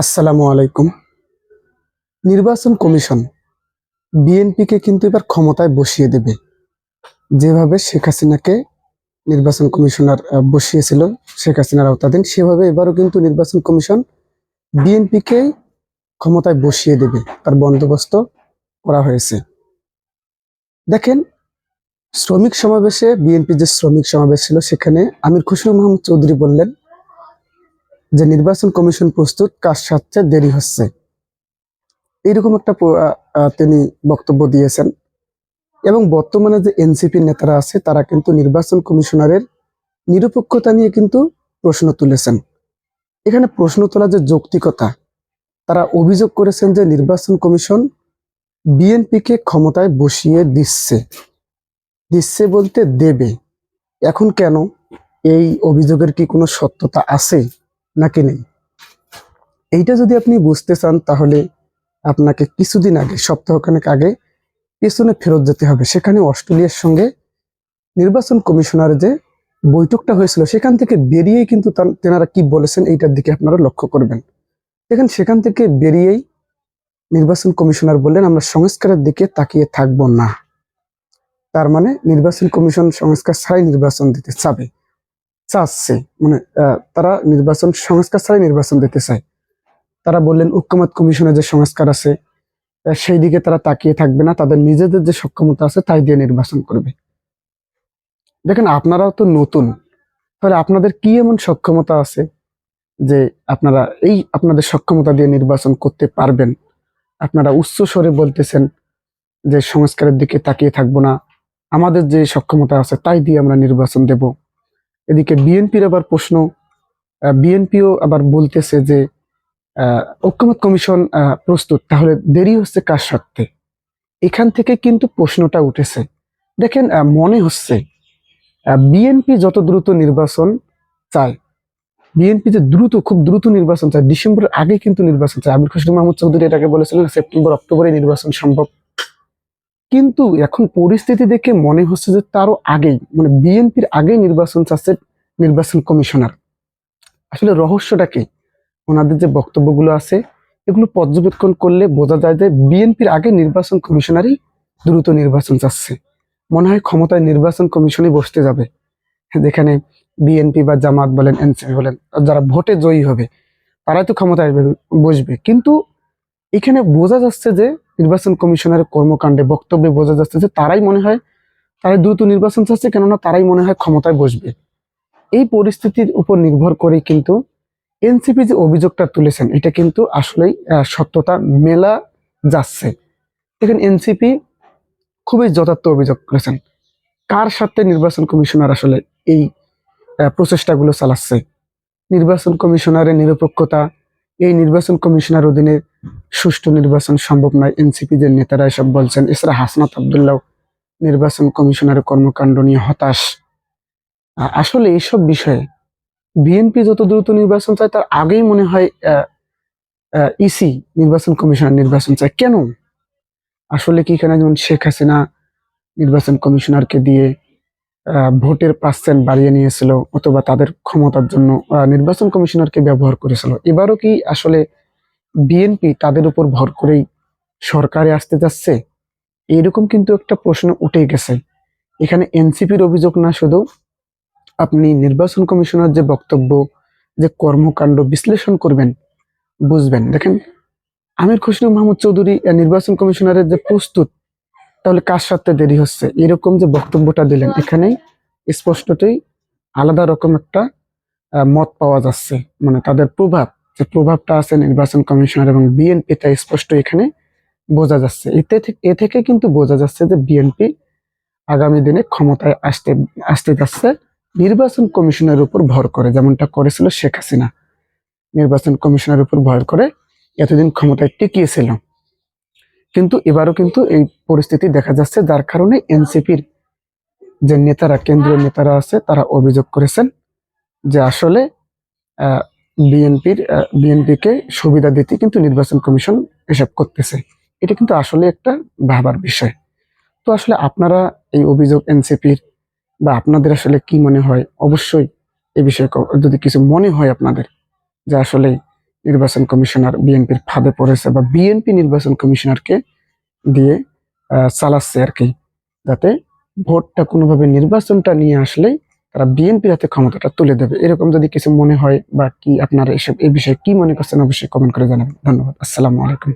আসসালামু আলাইকুম। নির্বাচন কমিশন বিএনপিকে কিন্তু এবার ক্ষমতায় বসিয়ে দেবে। যেভাবে শেখ হাসিনাকে নির্বাচন কমিশনার বসিয়েছিল শেখ হাসিনার আওতাধীন, সেভাবে এবারও কিন্তু নির্বাচন কমিশন বিএনপিকে ক্ষমতায় বসিয়ে দেবে। তার বন্দোবস্ত করা হয়েছে। দেখেন, শ্রমিক সমাবেশে, বিএনপি যে শ্রমিক সমাবেশ ছিল, সেখানে আমির খুসরু মাহমুদ চৌধুরী বললেন যে নির্বাচন কমিশন প্রস্তুত, কাজ সাথে দেরি হচ্ছে। এইরকম একটা তিনি বক্তব্য দিয়েছেন। এবং বর্তমানে যে এনসিপি নেতারা আছে, তারা কিন্তু নির্বাচন কমিশনারের নিরপেক্ষতা নিয়ে কিন্তু প্রশ্ন তুলেছেন। এখানে প্রশ্ন তোলা যে যৌক্তিকতা, তারা অভিযোগ করেছেন যে নির্বাচন কমিশন বিএনপিকে ক্ষমতায় বসিয়ে দিচ্ছে। দিচ্ছে বলতে দেবে। এখন কেন? এই অভিযোগের কি কোনো সত্যতা আছে? নাকি নেই। এইটা যদি আপনি বুঝতে চান, তাহলে আপনাকে কিছুদিন আগে, সপ্তাহখানেক আগে পেছনে ফেরত যেতে হবে। সেখানে অস্ট্রেলিয়ার সঙ্গে নির্বাচন কমিশনার যে বৈঠকটা হয়েছিল, সেখান থেকে বেরিয়েই কিন্তু তেনারা কি বলেছেন, এইটার দিকে আপনারা লক্ষ্য করবেন। দেখেন, সেখান থেকে বেরিয়েই নির্বাচন কমিশনার বললেন, আমরা সংস্কারের দিকে তাকিয়ে থাকব না। তার মানে নির্বাচন কমিশন সংস্কার ছাড়াই নির্বাচন দিতে চাবে। চাচ্ছে মানে তারা নির্বাচন, সংস্কার ছাড়াই নির্বাচন দিতে চায়। তারা বললেন, ঐক্যমত কমিশনের যে সংস্কার আছে সেই দিকে তারা তাকিয়ে থাকবে না, তাদের নিজেদের যে সক্ষমতা আছে, তাই দিয়ে নির্বাচন করবে। দেখেন, আপনারাও তো নতুন। তাহলে আপনাদের কি এমন সক্ষমতা আছে যে আপনারা এই আপনাদের সক্ষমতা দিয়ে নির্বাচন করতে পারবেন? আপনারা উচ্চ স্বরে বলতেছেন যে সংস্কারের দিকে তাকিয়ে থাকব না। আমাদের যে সক্ষমতা আছে, তাই দিয়ে আমরা নির্বাচন দেব। এদিকে বিএনপির আবার প্রশ্ন বিএনপিও আবার বলতেছে যে ঐক্যমত কমিশন প্রস্তুত, তাহলে দেরি হচ্ছে কার স্বার্থে? এখান থেকে কিন্তু প্রশ্নটা উঠেছে। দেখেন মনে হচ্ছে বিএনপি যত দ্রুত নির্বাচন চায়, বিএনপি যে দ্রুত, খুব দ্রুত নির্বাচন চায়, ডিসেম্বরের আগে কিন্তু নির্বাচন চায় আবির খুশরু মাহমুদ চৌধুরী এটাকে বলেছিলেন সেপ্টেম্বর, অক্টোবরে নির্বাচন সম্ভব। কিন্তু এখন পরিস্থিতি দেখে মনে হচ্ছে যে তারও আগেই মানে বিএনপির আগেই নির্বাচন চাচ্ছে নির্বাচন কমিশনার। আসলে রহস্যটা কি? ওনাদের যে বক্তব্যগুলো আছে, এগুলো পর্যবেক্ষণ করলে বোঝা যায় যে বিএনপির আগে নির্বাচন কমিশনারই দ্রুত নির্বাচন চাচ্ছে। মনে হয় ক্ষমতায় নির্বাচন কমিশনই বসতে যাবে। যেখানে বিএনপি বা জামাত বলেন, এনসিপি বলেন, যারা ভোটে জয়ী হবে, তারাই তো ক্ষমতায় বসবে। কিন্তু এখানে বোঝা যাচ্ছে যে নির্বাচন কমিশনারের কর্মকাণ্ডে বক্তব্যে বোঝা যাচ্ছে যে তারাই মনে হয়, তারাই দ্রুত নির্বাচন চাচ্ছে, কেননা তারাই মনে হয় ক্ষমতায় বসবে। এই পরিস্থিতির উপর নির্ভর করে কিন্তু এনসিপি যে অভিযোগটা তুলেছেন, এটা কিন্তু আসলেই সত্যতা মেলা যাচ্ছে। দেখেন, এনসিপি খুবই যথার্থ অভিযোগ করেছেন। কার সাথে নির্বাচন কমিশনার আসলে এই প্রচেষ্টাগুলো চালাচ্ছে? নির্বাচন কমিশনারের নিরপেক্ষতা, এই নির্বাচন কমিশনার অধীনে সুষ্ঠু নির্বাচন সম্ভব নয় এনসিপি যে নেতারা এসব বলছেন, এছাড়া হাসনাত আবদুল্লাহ নির্বাচন কমিশনারের কর্মকাণ্ড নিয়ে হতাশ। আসলে এইসব বিষয়ে বিএনপি যত দ্রুত নির্বাচন চায়, তার আগেই মনে হয় ইসি নির্বাচন কমিশনার নির্বাচন চায়। কেন? আসলে কি এখানে যেমন শেখ হাসিনা নির্বাচন কমিশনারকে দিয়ে ভোটের পার্সেন্ট বাড়িয়ে নিয়েছিল অথবা তাদের ক্ষমতার জন্য নির্বাচন কমিশনারকে ব্যবহার করেছিল। এবারও কি আসলে বিএনপি তাদের উপর ভর করেই সরকারে আসতে যাচ্ছে? এরকম কিন্তু একটা প্রশ্ন উঠেই গেছে। এখানে এনসিপির অভিযোগ না শুধু আপনি নির্বাচন কমিশনার যে বক্তব্য, যে কর্মকাণ্ড বিশ্লেষণ করবেন, বুঝবেন। দেখেন, আমির খুসরু মাহমুদ চৌধুরী নির্বাচন কমিশনারের যে প্রস্তুত, তাহলে কার সাথে দেরি হচ্ছে? এরকম যে বক্তব্যটা দিলেন, এখানেই স্পষ্টতই আলাদা রকম একটা মত পাওয়া যাচ্ছে। মানে তাদের প্রভাব, যে প্রভাবটা আছে নির্বাচন কমিশনার এবং বিএনপি, তা স্পষ্ট এখানে বোঝা যাচ্ছে। এতে এ থেকে কিন্তু বোঝা যাচ্ছে যে বিএনপি আগামী দিনে ক্ষমতায় আসতে আসতে যাচ্ছে। নির্বাচন কমিশনের উপর ভর করে, যেমনটা করেছিল শেখ হাসিনা। নির্বাচন কমিশনের উপর ভর করে এতদিন ক্ষমতায় টিকিয়েছিল। কিন্তু এবারও কিন্তু এই পরিস্থিতি দেখা যাচ্ছে, যার কারণে এনসিপির যে নেতারা, কেন্দ্রীয় নেতারা আছে, তারা অভিযোগ করেছেন যে আসলে বিএনপির বিএনপিকে সুবিধা দিতে কিন্তু নির্বাচন কমিশন এসব করতেছে। এটা কিন্তু আসলে একটা ভাবার বিষয়। তো আসলে আপনারা এই অভিযোগ এনসিপির বা আপনাদের আসলে কি মনে হয়? অবশ্যই এ বিষয়ে যদি কিছু মনে হয় আপনাদের যে আসলে নির্বাচন কমিশনার বিএনপির ফাঁদে পড়েছে বা বিএনপি নির্বাচন কমিশনারকে দিয়ে চালাচ্ছে আর কি, যাতে ভোটটা কোনোভাবে নির্বাচনটা নিয়ে আসলেই তারা বিএনপির হাতে ক্ষমতাটা তুলে দেবে। এরকম যদি কিছু মনে হয় বা কি আপনারা এসব এই বিষয়ে কি মনে করছেন অবশ্যই কমেন্ট করে জানাবেন। ধন্যবাদ। আসসালামু আলাইকুম।